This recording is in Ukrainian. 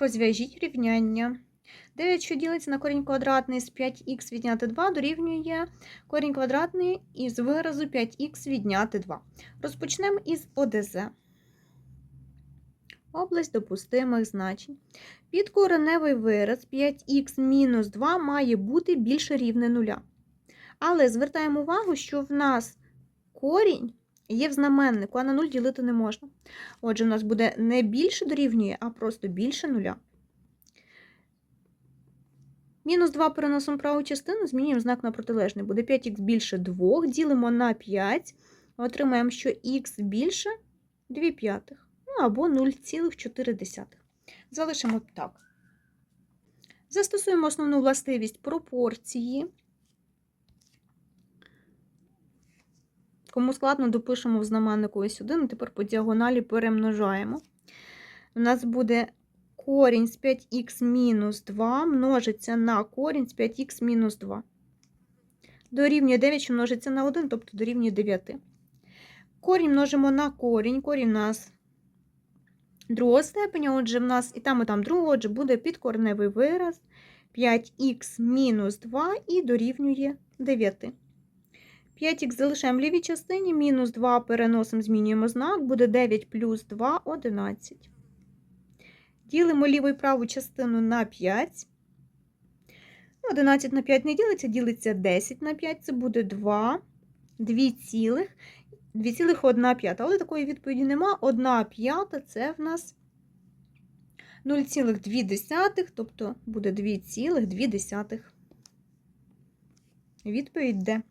Розв'яжіть рівняння. 9, що ділиться на корінь квадратний з 5х відняти 2, дорівнює корінь квадратний із виразу 5х відняти 2. Розпочнемо із ОДЗ. Область допустимих значень. Підкореневий вираз 5х мінус 2 має бути більше рівне нуля. Але звертаємо увагу, що в нас корінь є в знаменнику, а на 0 ділити не можна. Отже, у нас буде не більше дорівнює, а просто більше нуля. Мінус 2 переносимо праву частину, змінюємо знак на протилежний. Буде 5х більше 2, ділимо на 5, отримаємо, що х більше 2 п'ятих, ну або 0,4. Залишимо так. Застосуємо основну властивість пропорції. Кому складно, допишемо в знаменнику ось 1, тепер по діагоналі перемножаємо. У нас буде корінь з 5х мінус 2 множиться на корінь з 5х мінус 2. Дорівнює 9, що множиться на 1, тобто дорівнює 9. Корінь множимо на корінь. Корінь у нас другого степеня, отже, в нас і там, і там другого, отже, буде підкореневий вираз 5х мінус 2 і дорівнює 9. 5х залишаємо в лівій частині, мінус 2 переносимо, змінюємо знак, буде 9 плюс 2 – 11. Ділимо ліву і праву частину на 5. 11 на 5 не ділиться, ділиться 10 на 5, це буде 2, 2 цілих, 2,1 п'ята. Але такої відповіді нема. 1 п'ята – це в нас 0,2, тобто буде 2,2. Відповідь Д.